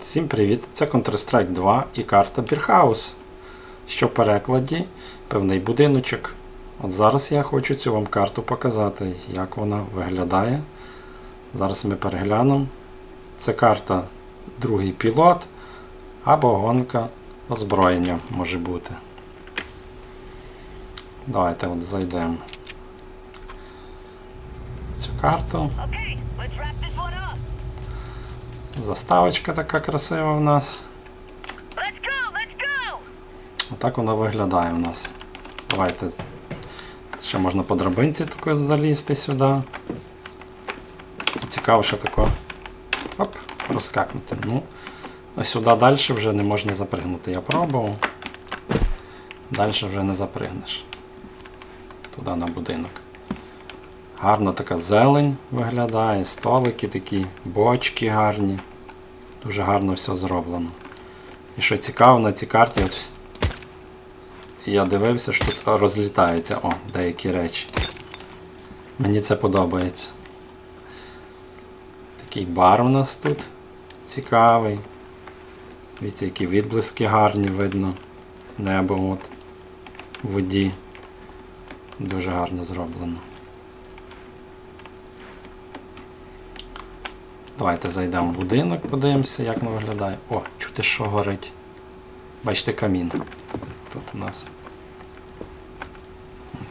Всім привіт! Це Counter-Strike 2 і карта Бірхаус, що в перекладі певний будиночок. От зараз я хочу цю вам карту показати, як вона виглядає. Зараз ми переглянемо. Це карта другий пілот або гонка озброєння може бути. Давайте от зайдемо цю карту. Заставочка така красива в нас. Let's go, let's go. Отак вона виглядає у нас. Давайте. Ще можна по драбинці тако залізти сюди. І цікаво, що тако. Оп, розкакнути. Ну, а сюди далі вже не можна запригнути. Я пробував. Далі вже не запригнеш. Туди на будинок. Гарна така зелень виглядає, столики такі, бочки гарні. Дуже гарно все зроблено. І що цікаво, на цій карті от я дивився, що тут розлітаються о, деякі речі. Мені це подобається. Такий бар у нас тут цікавий. Дивіться, які відблиски гарні видно. Небо от в воді. Дуже гарно зроблено. Давайте зайдемо в будинок, подивимося, як воно виглядає. О, чути, що горить. Бачите камін. Тут у нас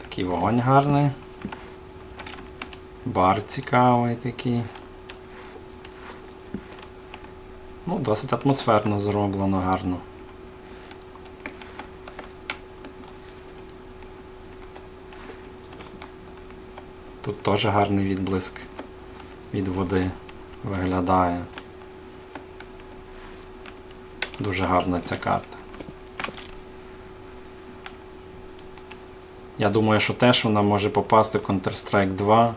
такий вогонь гарний. Бар цікавий такий. Ну, досить атмосферно зроблено гарно. Тут теж гарний відблиск від води виглядає. Дуже гарна ця карта. Я думаю, що теж вона може попасти в Counter-Strike 2,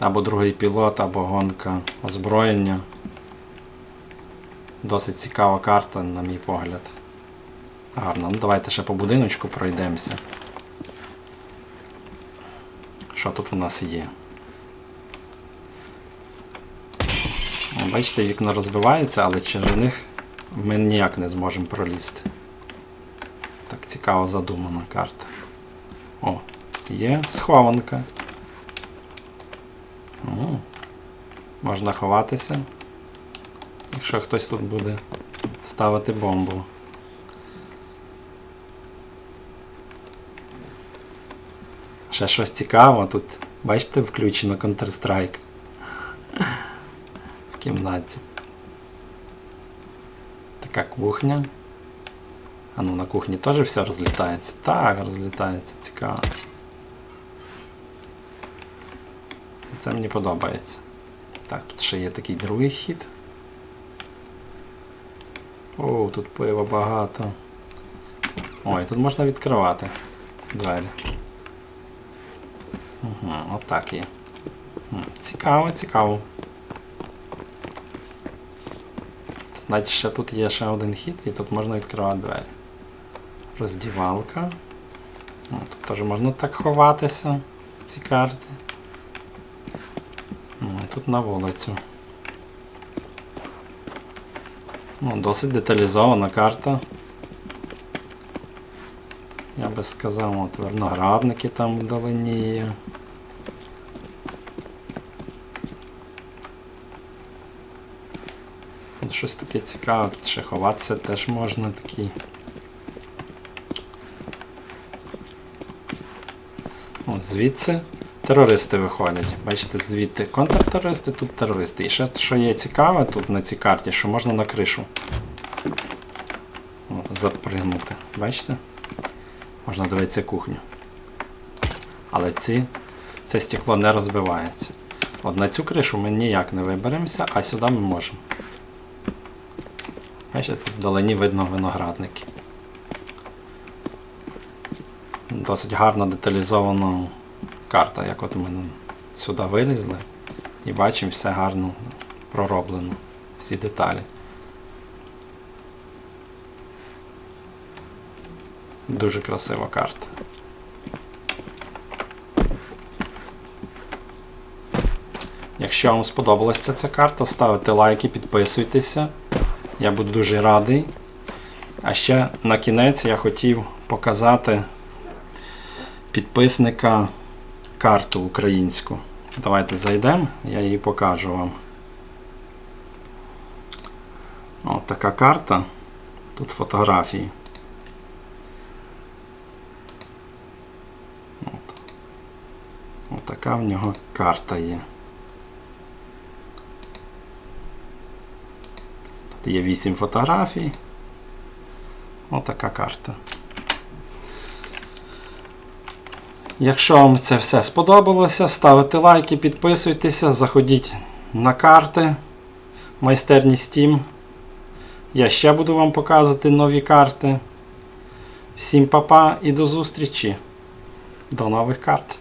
або другий пілот, або гонка озброєння. Досить цікава карта, на мій погляд. Гарно. Ну, давайте ще по будиночку пройдемося. Що тут у нас є? Бачите, вікна розбиваються, але через них ми ніяк не зможемо пролізти. Так цікаво задумана карта. О, є схованка. О, можна ховатися, якщо хтось тут буде ставити бомбу. Ще щось цікаве, тут, бачите, включено Counter-Strike кімнаті. Така кухня. А ну на кухні теж все розлітається. Так, розлітається, цікаво. Це мені подобається. Так, тут ще є такий другий хід. О, тут пива багато. Ой, тут можна відкривати двері. Угу, отак є. Цікаво, цікаво. Значить, ще тут є ще один хід, і тут можна відкривати двері. Роздівалка. О, тут теж можна так ховатися в цій карті. І тут на вулицю. Ну, досить деталізована карта. Я би сказав, от виноградники там вдалині є. Щось таке цікаве, ще ховатися теж можна такий. О, звідси терористи виходять. Бачите, звідти контртерористи, тут терористи. І ще що є цікаве тут на цій карті, що можна на кришу О, запригнути. Бачите? Можна дивитися кухню. Але ці, це стекло не розбивається. От на цю кришу ми ніяк не виберемося, а сюди ми можемо. Бачите, вдалині видно виноградники. Досить гарно деталізована карта, як от ми сюди вилізли і бачимо все гарно пророблено, всі деталі. Дуже красива карта. Якщо вам сподобалася ця карта, ставте лайки, підписуйтеся. Я буду дуже радий. А ще на кінець я хотів показати підписника карту українську. Давайте зайдемо, я її покажу вам. От така карта. Тут фотографії. От. От така в нього карта є. Є 8 фотографій. Отака карта. Якщо вам це все сподобалося, ставте лайки, підписуйтеся, заходіть на карти майстерні Steam. Я ще буду вам показувати нові карти. Всім па-па і до зустрічі. До нових карт.